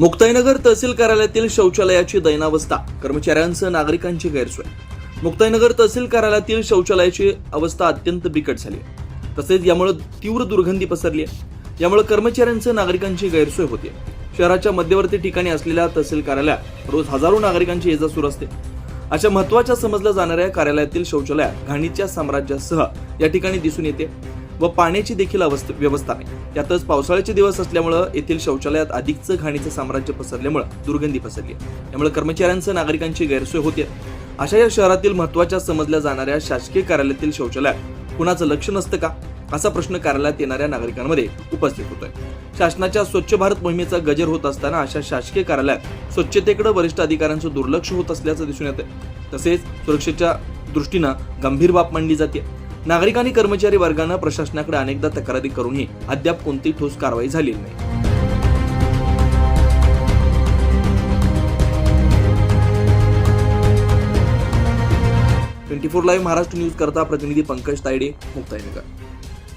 मुक्ताईनगर तहसील कार्यालयातील शौचालयाची दैनावस्था कर्मचाऱ्यांसह नागरिकांची गैरसोय. मुक्ताईनगर तहसील कार्यालयातील शौचालयाची अवस्था अत्यंत बिकट झाली आहे. तसेच यामुळे तीव्र दुर्गंधी पसरली आहे. यामुळे कर्मचाऱ्यांसह नागरिकांची गैरसोय होते. शहराच्या मध्यवर्ती ठिकाणी असलेल्या तहसील कार्यालयात रोज हजारो नागरिकांची ये जा सुरू असते. अशा महत्त्वाच्या समजल्या जाणाऱ्या कार्यालयातील शौचालयात घाणीच्या साम्राज्यासह या ठिकाणी दिसून येते. व पाण्याची देखील अवस्था व्यवस्था नाही त्यातच पावसाळ्याचे दिवस असल्यामुळं येथील शौचालयात अधिकचं घाणीचं साम्राज्य पसरल्यामुळं दुर्गंधी पसरली आहे. त्यामुळे कर्मचाऱ्यांसह नागरिकांची गैरसोय होते अशा या शहरातील महत्त्वाच्या समजल्या जाणाऱ्या शासकीय कार्यालयातील शौचालयात कुणाचं लक्ष नसतं का? असा प्रश्न कार्यालयात येणाऱ्या नागरिकांमध्ये उपस्थित होतोय. शासनाच्या स्वच्छ भारत मोहिमेचा गजर होत असताना अशा शासकीय कार्यालयात स्वच्छतेकडे वरिष्ठ अधिकाऱ्यांचं दुर्लक्ष होत असल्याचं दिसून येतं तसेच सुरक्षेच्या दृष्टीनं गंभीर बाब मांडली जाते. नागरिक आणि कर्मचारी वर्गानं प्रशासनाकडे अनेकदा तक्रारी करूनही अद्याप कोणती ठोस कारवाई झालेली नाही. Twenty four live Maharashtra news करता प्रतिनिधी पंकज तायडे मुक्ताईनगर.